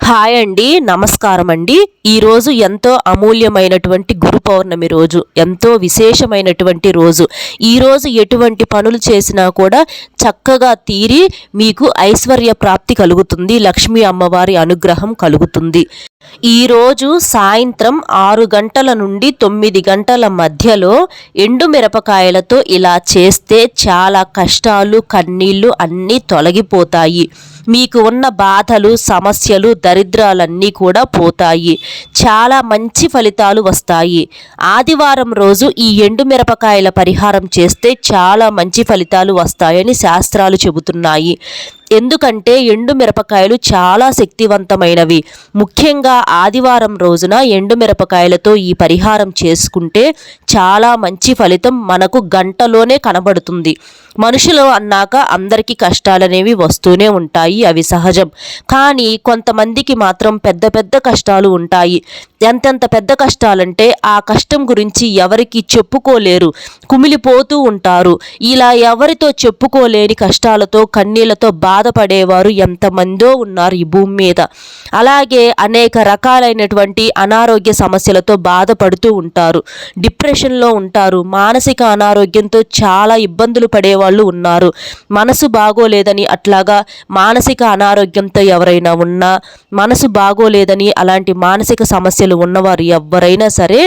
Hi అండి నమస్కారం అండి. ఈరోజు ఎంతో అమూల్యమైనటువంటి గురు పౌర్ణమి రోజు ఎంతో విశేషమైనటువంటి రోజు. ఈరోజు ఎటువంటి పనులు చేసినా కూడా చక్కగా తీరి మీకు ఐశ్వర్య ప్రాప్తి కలుగుతుంది లక్ష్మీ అమ్మవారి అనుగ్రహం కలుగుతుంది. ఈరోజు సాయంత్రం ఆరు గంటల నుండి తొమ్మిది గంటల మధ్యలో ఎండు మిరపకాయలతో ఇలా చేస్తే చాలా కష్టాలు కన్నీళ్ళు అన్నీ తొలగిపోతాయి. మీకు ఉన్న బాధలు సమస్యలు దరిద్రాలన్నీ కూడా పోతాయి. చాలా మంచి ఫలితాలు వస్తాయి. ఆదివారం రోజు ఈ ఎండు మిరపకాయల పరిహారం చేస్తే చాలా మంచి ఫలితాలు వస్తాయని శాస్త్రాలు చెబుతున్నాయి. ఎందుకంటే ఎండు మిరపకాయలు చాలా శక్తివంతమైనవి. ముఖ్యంగా ఆదివారం రోజున ఎండు మిరపకాయలతో ఈ పరిహారం చేసుకుంటే చాలా మంచి ఫలితం మనకు గంటలోనే కనబడుతుంది. మనుషులు అన్నాక అందరికీ కష్టాలనేవి వస్తూనే ఉంటాయి అవి సహజం. కానీ కొంతమందికి మాత్రం పెద్ద పెద్ద కష్టాలు ఉంటాయి. ఎంతెంత పెద్ద కష్టాలంటే ఆ కష్టం గురించి ఎవరికి చెప్పుకోలేరు. కుమిలిపోతూ ఉంటారు. ఇలా ఎవరితో చెప్పుకోలేని కష్టాలతో కన్నీళ్ళతో బాధపడేవారు ఎంతమందో ఉన్నారు ఈ భూమి మీద. అలాగే అనేక రకాలైనటువంటి అనారోగ్య సమస్యలతో బాధపడుతూ ఉంటారు. డిప్రెషన్లో ఉంటారు. మానసిక అనారోగ్యంతో చాలా ఇబ్బందులు పడేవాళ్ళు ఉన్నారు. మనసు బాగోలేదని అట్లాగా మానసిక అనారోగ్యంతో ఎవరైనా ఉన్నా మనసు బాగోలేదని అలాంటి మానసిక సమస్యలు ఉన్నవారు ఎవరైనా సరే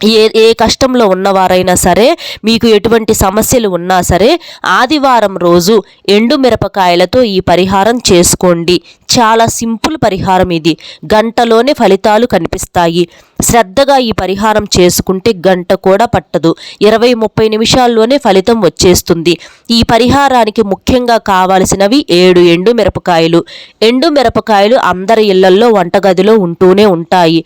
ఏ ఏ కష్టంలో ఉన్నవారైనా సరే మీకు ఎటువంటి సమస్యలు ఉన్నా సరే ఆదివారం రోజు ఎండు మిరపకాయలతో ఈ పరిహారం చేసుకోండి. చాలా సింపుల్ పరిహారం ఇది. గంటలోనే ఫలితాలు కనిపిస్తాయి. శ్రద్ధగా ఈ పరిహారం చేసుకుంటే గంట కూడా పట్టదు. ఇరవై ముప్పై నిమిషాల్లోనే ఫలితం వచ్చేస్తుంది. ఈ పరిహారానికి ముఖ్యంగా కావాల్సినవి ఏడు ఎండు మిరపకాయలు ఎండు మిరపకాయలు అందరి ఇళ్ళల్లో వంటగదిలో ఉంటూనే ఉంటాయి.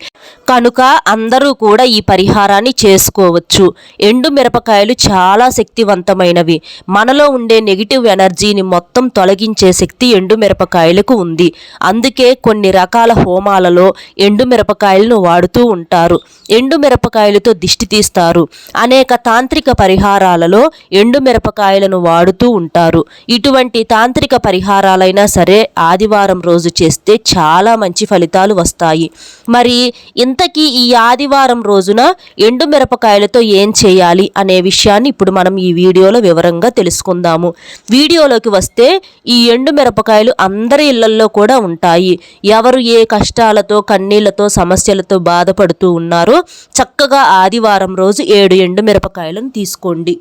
కనుక అందరూ కూడా ఈ పరిహారాన్ని చేసుకోవచ్చు. ఎండు మిరపకాయలు చాలా శక్తివంతమైనవి. మనలో ఉండే నెగిటివ్ ఎనర్జీని మొత్తం తొలగించే శక్తి ఎండు మిరపకాయలకు ఉంది. అందుకే కొన్ని రకాల హోమాలలో ఎండు మిరపకాయలను వాడుతూ ఉంటారు. ఎండు మిరపకాయలతో దిష్టి తీస్తారు. అనేక తాంత్రిక పరిహారాలలో ఎండు మిరపకాయలను వాడుతూ ఉంటారు. ఇటువంటి తాంత్రిక పరిహారాలైనా సరే ఆదివారం రోజు చేస్తే చాలా మంచి ఫలితాలు వస్తాయి. మరి ఇంతకీ ఈ ఆదివారం రోజున ఎండు మిరపకాయలతో ఏం చేయాలి అనే విషయాన్ని ఇప్పుడు మనం ఈ వీడియోలో వివరంగా తెలుసుకుందాము. వీడియోలోకి వస్తే ఈ ఎండు మిరపకాయలు అందరి ఇళ్ళల్లో కూడా ఉంటాయి. ఎవరు ఏ కష్టాలతో కన్నీళ్ళతో సమస్యలతో బాధపడు పడుతూ ఉన్నారు. చక్కగా ఆదివారం రోజు ఏడు ఎండు మిరపకాయలను తీసుకోండి.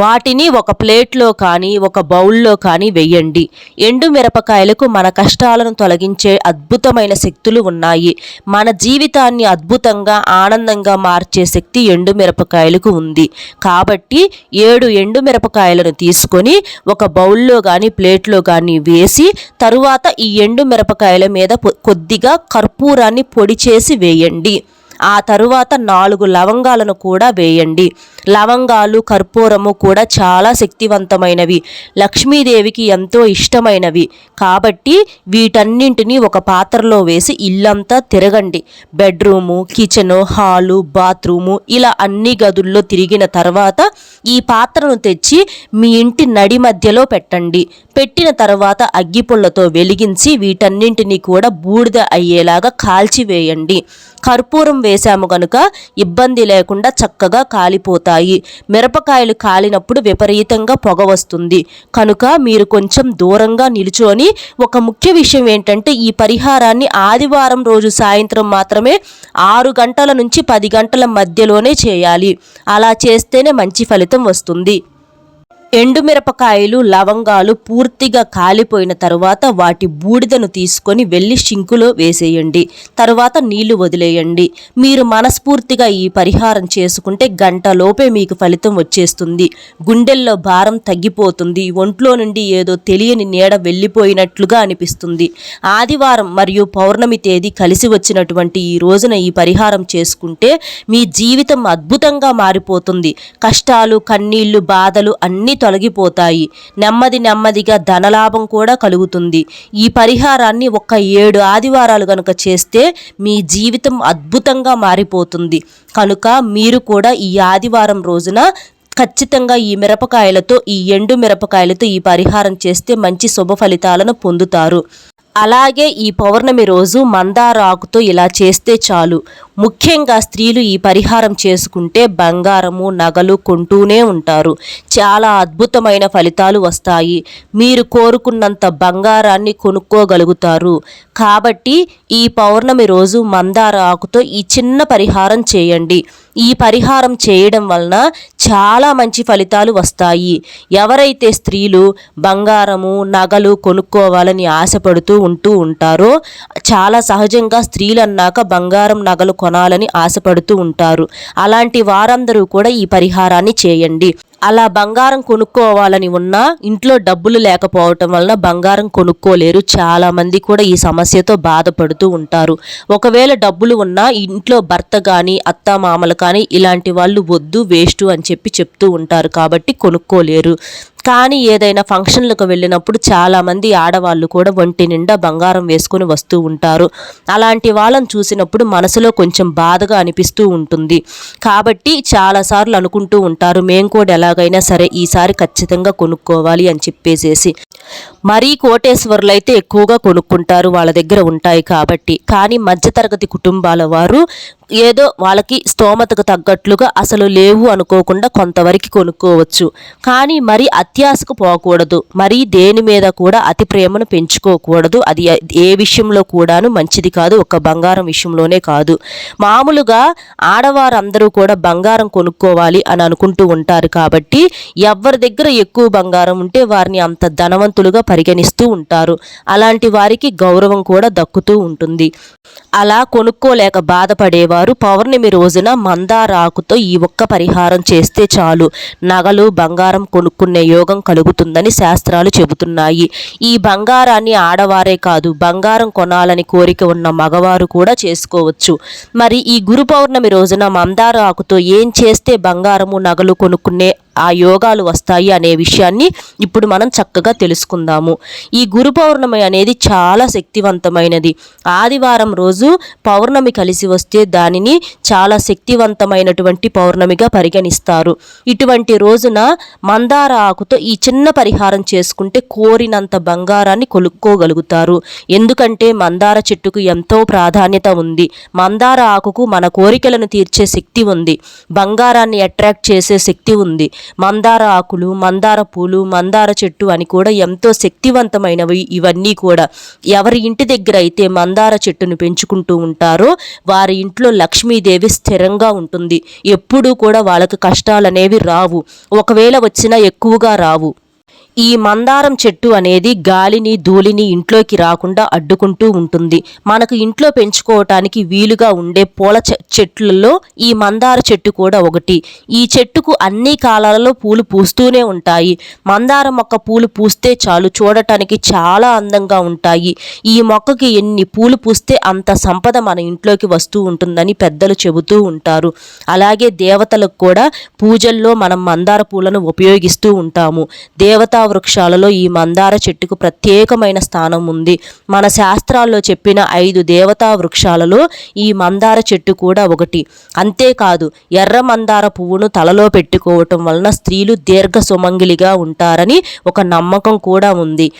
వాటిని ఒక ప్లేట్లో కానీ ఒక బౌల్లో కానీ వేయండి. ఎండు మిరపకాయలకు మన కష్టాలను తొలగించే అద్భుతమైన శక్తులు ఉన్నాయి. మన జీవితాన్ని అద్భుతంగా ఆనందంగా మార్చే శక్తి ఎండు మిరపకాయలకు ఉంది. కాబట్టి ఏడు ఎండు మిరపకాయలను తీసుకొని ఒక బౌల్లో కానీ ప్లేట్లో కానీ వేసి తరువాత ఈ ఎండు మిరపకాయల మీద కొద్దిగా కర్పూరాన్ని పొడి చేసి వేయండి. ఆ తరువాత నాలుగు లవంగాలను కూడా వేయండి. లవంగాలు కర్పూరము కూడా చాలా శక్తివంతమైనవి. లక్ష్మీదేవికి ఎంతో ఇష్టమైనవి. కాబట్టి వీటన్నింటినీ ఒక పాత్రలో వేసి ఇల్లంతా తిరగండి. బెడ్రూము కిచెను హాలు బాత్రూము ఇలా అన్ని గదుల్లో తిరిగిన తర్వాత ఈ పాత్రను తెచ్చి మీ ఇంటి నడి మధ్యలో పెట్టండి. పెట్టిన తర్వాత అగ్గిపుల్లతో వెలిగించి వీటన్నింటినీ కూడా బూడిద అయ్యేలాగా కాల్చివేయండి. కర్పూరం వేశాము కనుక ఇబ్బంది లేకుండా చక్కగా కాలిపోతాయి. మిరపకాయలు కాలినప్పుడు విపరీతంగా పొగ వస్తుంది. కనుక మీరు కొంచెం దూరంగా నిలుచొని ఒక ముఖ్య విషయం ఏంటంటే ఈ పరిహారాన్ని ఆదివారం రోజు సాయంత్రం మాత్రమే ఆరు గంటల నుంచి పది గంటల మధ్యలోనే చేయాలి. అలా చేస్తేనే మంచి ఫలితం వస్తుంది. ఎండుమిరపకాయలు లవంగాలు పూర్తిగా కాలిపోయిన తరువాత వాటి బూడిదను తీసుకొని వెళ్ళి షింకులో వేసేయండి. తరువాత నీళ్ళు వదిలేయండి. మీరు మనస్ఫూర్తిగా ఈ పరిహారం చేసుకుంటే గంటలోపే మీకు ఫలితం వచ్చేస్తుంది. గుండెల్లో భారం తగ్గిపోతుంది. ఒంట్లో నుండి ఏదో తెలియని నీడ వెళ్ళిపోయినట్లుగా అనిపిస్తుంది. ఆదివారం మరియు పౌర్ణమి తేదీ కలిసి వచ్చినటువంటి ఈ రోజున ఈ పరిహారం చేసుకుంటే మీ జీవితం అద్భుతంగా మారిపోతుంది. కష్టాలు కన్నీళ్ళు బాధలు అన్నీ తొలగిపోతాయి. నెమ్మది నెమ్మదిగా ధనలాభం కూడా కలుగుతుంది. ఈ పరిహారాన్ని ఒక ఏడు ఆదివారాలు కనుక చేస్తే మీ జీవితం అద్భుతంగా మారిపోతుంది. కనుక మీరు కూడా ఈ ఆదివారం రోజున ఖచ్చితంగా ఈ మిరపకాయలతో ఈ ఎండు మిరపకాయలతో ఈ పరిహారం చేస్తే మంచి శుభ ఫలితాలను పొందుతారు. అలాగే ఈ పౌర్ణమి రోజు మందార ఆకుతో ఇలా చేస్తే చాలు. ముఖ్యంగా స్త్రీలు ఈ పరిహారం చేసుకుంటే బంగారము నగలు కొంటూనే ఉంటారు. చాలా అద్భుతమైన ఫలితాలు వస్తాయి. మీరు కోరుకున్నంత బంగారాన్ని కొనుక్కోగలుగుతారు. కాబట్టి ఈ పౌర్ణమి రోజు మందార ఆకుతో ఈ చిన్న పరిహారం చేయండి. ఈ పరిహారం చేయడం వలన చాలా మంచి ఫలితాలు వస్తాయి. ఎవరైతే స్త్రీలు బంగారము నగలు కొనుక్కోవాలని ఆశపడుతూ ఉంటూ ఉంటారో చాలా సహజంగా స్త్రీలు అన్నాక బంగారం నగలు కొనాలని ఆశపడుతూ ఉంటారు. అలాంటి వారందరూ కూడా ఈ పరిహారాన్ని చేయండి. అలా బంగారం కొనుక్కోవాలని ఉన్నా ఇంట్లో డబ్బులు లేకపోవటం వలన బంగారం కొనుక్కోలేరు. చాలా మంది కూడా ఈ సమస్యతో బాధపడుతూ ఉంటారు. ఒకవేళ డబ్బులు ఉన్నా ఇంట్లో భర్త కానీ అత్త మామలు కానీ ఇలాంటి వాళ్ళు వద్దు వేస్ట్ అని చెప్పి చెప్తూ ఉంటారు కాబట్టి కొనుక్కోలేరు. కానీ ఏదైనా ఫంక్షన్లకు వెళ్ళినప్పుడు చాలామంది ఆడవాళ్ళు కూడా ఒంటి నిండా బంగారం వేసుకొని వస్తూ ఉంటారు. అలాంటి వాళ్ళని చూసినప్పుడు మనసులో కొంచెం బాధగా అనిపిస్తూ ఉంటుంది. కాబట్టి చాలాసార్లు అనుకుంటూ ఉంటారు మేము కూడా ఎలాగైనా సరే ఈసారి ఖచ్చితంగా కొనుక్కోవాలి అని చెప్పేసేసి. మరీ కోటేశ్వరులు అయితే ఎక్కువగా కొనుక్కుంటారు వాళ్ళ దగ్గర ఉంటాయి కాబట్టి. కానీ మధ్యతరగతి కుటుంబాల వారు ఏదో వాళ్ళకి స్తోమతకు తగ్గట్లుగా అసలు లేవు అనుకోకుండా కొంతవరకు కొనుక్కోవచ్చు. కానీ మరి అత్యాశకు పోకూడదు. మరి దేని మీద కూడా అతి ప్రేమను పెంచుకోకూడదు. అది ఏ విషయంలో కూడాను మంచిది కాదు ఒక బంగారం విషయంలోనే కాదు. మామూలుగా ఆడవారందరూ కూడా బంగారం కొనుక్కోవాలి అని అనుకుంటూ ఉంటారు కాబట్టి ఎవరి దగ్గర ఎక్కువ బంగారం ఉంటే వారిని అంత ధనవంతులుగా పరిగణిస్తూ ఉంటారు. అలాంటి వారికి గౌరవం కూడా దక్కుతూ ఉంటుంది. అలా కొనుక్కోలేక బాధపడేవారు పౌర్ణమి రోజున మందారాకుతో ఈ ఒక్క పరిహారం చేస్తే చాలు. నగలు బంగారం కొనుక్కునే యోగం కలుగుతుందని శాస్త్రాలు చెబుతున్నాయి. ఈ బంగారాన్ని ఆడవారే కాదు బంగారం కొనాలని కోరిక ఉన్న మగవారు కూడా చేసుకోవచ్చు. మరి ఈ గురు పౌర్ణమి రోజున మందార ఆకుతో ఏం చేస్తే బంగారము నగలు కొనుక్కునే ఆ యోగాలు వస్తాయి అనే విషయాన్ని ఇప్పుడు మనం చక్కగా తెలుసుకుందాము. ఈ గురు పౌర్ణమి అనేది చాలా శక్తివంతమైనది. ఆదివారం రోజు పౌర్ణమి కలిసి వస్తే దానిని చాలా శక్తివంతమైనటువంటి పౌర్ణమిగా పరిగణిస్తారు. ఇటువంటి రోజున మందార ఆకుతో ఈ చిన్న పరిహారం చేసుకుంటే కోరినంత బంగారాన్ని కొనుక్కోగలుగుతారు. ఎందుకంటే మందార చెట్టుకు ఎంతో ప్రాధాన్యత ఉంది. మందార ఆకుకు మన కోరికలను తీర్చే శక్తి ఉంది. బంగారాన్ని అట్రాక్ట్ చేసే శక్తి ఉంది. మందార ఆకులు మందార పూలు మందార చెట్టు అని కూడా ఎంతో శక్తివంతమైనవి. ఇవన్నీ కూడా ఎవరి ఇంటి దగ్గర అయితే మందార చెట్టును పెంచుకుంటూ ఉంటారో వారి ఇంట్లో లక్ష్మీదేవి స్థిరంగా ఉంటుంది. ఎప్పుడూ కూడా వాళ్ళకి కష్టాలు అనేవి రావు. ఒకవేళ వచ్చినా ఎక్కువగా రావు. ఈ మందారం చెట్టు అనేది గాలిని ధూళిని ఇంట్లోకి రాకుండా అడ్డుకుంటూ ఉంటుంది. మనకు ఇంట్లో పెంచుకోవటానికి వీలుగా ఉండే పూల చెట్లలో ఈ మందార చెట్టు కూడా ఒకటి. ఈ చెట్టుకు అన్ని కాలాలలో పూలు పూస్తూనే ఉంటాయి. మందార మొక్క పూలు పూస్తే చాలు చూడటానికి చాలా అందంగా ఉంటాయి. ఈ మొక్కకి ఎన్ని పూలు పూస్తే అంత సంపద మన ఇంట్లోకి వస్తూ ఉంటుందని పెద్దలు చెబుతూ ఉంటారు. అలాగే దేవతలకు కూడా పూజల్లో మనం మందార పూలను ఉపయోగిస్తూ ఉంటాము. దేవతా వృక్షాలలో ఈ మందార చెట్టుకు ప్రత్యేకమైన స్థానం ఉంది. మన శాస్త్రాల్లో చెప్పిన ఐదు దేవతా వృక్షాలలో ఈ మందార చెట్టు కూడా ఒకటి. అంతేకాదు ఎర్ర మందార పువ్వును తలలో పెట్టుకోవటం వలన స్త్రీలు దీర్ఘ సుమంగిలిగా ఉంటారని ఒక నమ్మకం కూడా ఉంది.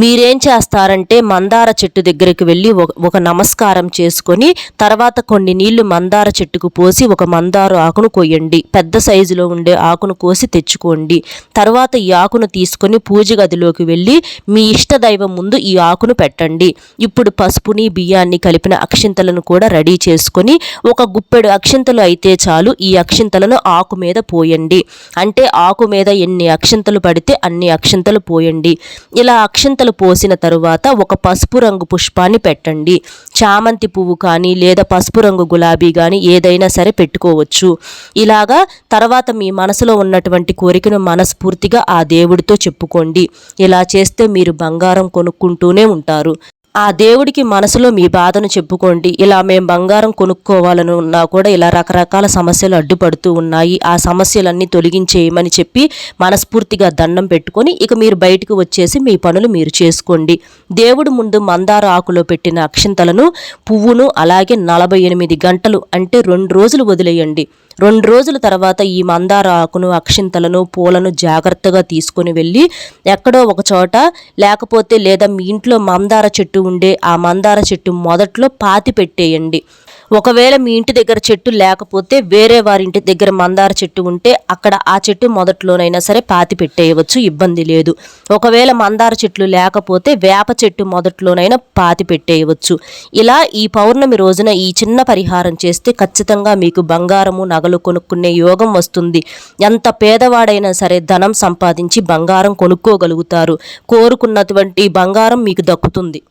మీరేం చేస్తారంటే మందార చెట్టు దగ్గరికి వెళ్ళి ఒక నమస్కారం చేసుకొని తర్వాత కొన్ని నీళ్ళు మందార చెట్టుకు పోసి ఒక మందార ఆకును కొయ్యండి. పెద్ద సైజులో ఉండే ఆకును కోసి తెచ్చుకోండి. తర్వాత ఈ ఆకును తీసుకొని పూజ గదిలోకి వెళ్ళి మీ ఇష్ట దైవం ముందు ఈ ఆకును పెట్టండి. ఇప్పుడు పసుపుని బియ్యాన్ని కలిపిన అక్షింతలను కూడా రెడీ చేసుకొని ఒక గుప్పెడు అక్షింతలు అయితే చాలు ఈ అక్షింతలను ఆకు మీద పోయండి. అంటే ఆకు మీద ఎన్ని అక్షింతలు పడితే అన్ని అక్షింతలు పోయండి. ఇలా అక్షింతలు పోసిన తరువాత ఒక పసుపు రంగు పుష్పాన్ని పెట్టండి. చామంతి పువ్వు కానీ లేదా పసుపు రంగు గులాబీ కానీ ఏదైనా సరే పెట్టుకోవచ్చు. ఇలాగా తర్వాత మీ మనసులో ఉన్నటువంటి కోరికను మనస్ఫూర్తిగా ఆ దేవుడితో చెప్పుకోండి. ఇలా చేస్తే మీరు బంగారం కొనుక్కుంటూనే ఉంటారు. ఆ దేవుడికి మనసులో మీ బాధను చెప్పుకోండి. ఇలా మేము బంగారం కొనుక్కోవాలని ఉన్నా కూడా ఇలా రకరకాల సమస్యలు అడ్డుపడుతూ ఉన్నాయి. ఆ సమస్యలన్నీ తొలగించేయమని చెప్పి మనస్ఫూర్తిగా దండం పెట్టుకొని ఇక మీరు బయటకు వచ్చేసి మీ పనులు మీరు చేసుకోండి. దేవుడు ముందు మందార ఆకులో పెట్టిన అక్షింతలను పువ్వును అలాగే నలభై ఎనిమిది గంటలు అంటే రెండు రోజులు వదిలేయండి. రెండు రోజుల తర్వాత ఈ మందార ఆకును అక్షింతలను పూలను జాగ్రత్తగా తీసుకొని వెళ్ళి ఎక్కడో ఒక చోట లేకపోతే లేదా మీ ఇంట్లో మందార చెట్టు ఉండే ఆ మందార చెట్టు మొదట్లో పాతి పెట్టేయండి. ఒకవేళ మీ ఇంటి దగ్గర చెట్టు లేకపోతే వేరే వారి ఇంటి దగ్గర మందార చెట్టు ఉంటే అక్కడ ఆ చెట్టు మొదట్లోనైనా సరే పాతి పెట్టేయవచ్చు ఇబ్బంది లేదు. ఒకవేళ మందార చెట్లు లేకపోతే వేప చెట్టు మొదట్లోనైనా పాతి పెట్టేయవచ్చు. ఇలా ఈ పౌర్ణమి రోజున ఈ చిన్న పరిహారం చేస్తే ఖచ్చితంగా మీకు బంగారము నగలు కొనుక్కునే యోగం వస్తుంది. ఎంత పేదవాడైనా సరే ధనం సంపాదించి బంగారం కొనుక్కోగలుగుతారు. కోరుకున్నటువంటి బంగారం మీకు దక్కుతుంది.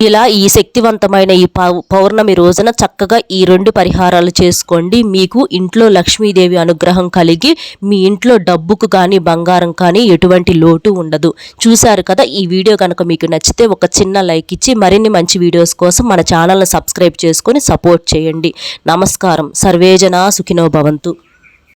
ఇలా ఈ శక్తివంతమైన ఈ పౌర్ణమి రోజున చక్కగా ఈ రెండు పరిహారాలు చేసుకోండి. మీకు ఇంట్లో లక్ష్మీదేవి అనుగ్రహం కలిగి మీ ఇంట్లో డబ్బుకు కానీ బంగారం కానీ ఎటువంటి లోటు ఉండదు. చూశారు కదా ఈ వీడియో కనుక మీకు నచ్చితే ఒక చిన్న లైక్ ఇచ్చి మరిన్ని మంచి వీడియోస్ కోసం మన ఛానల్ని సబ్స్క్రైబ్ చేసుకొని సపోర్ట్ చేయండి. నమస్కారం. సర్వేజన సుఖినో భవంతు.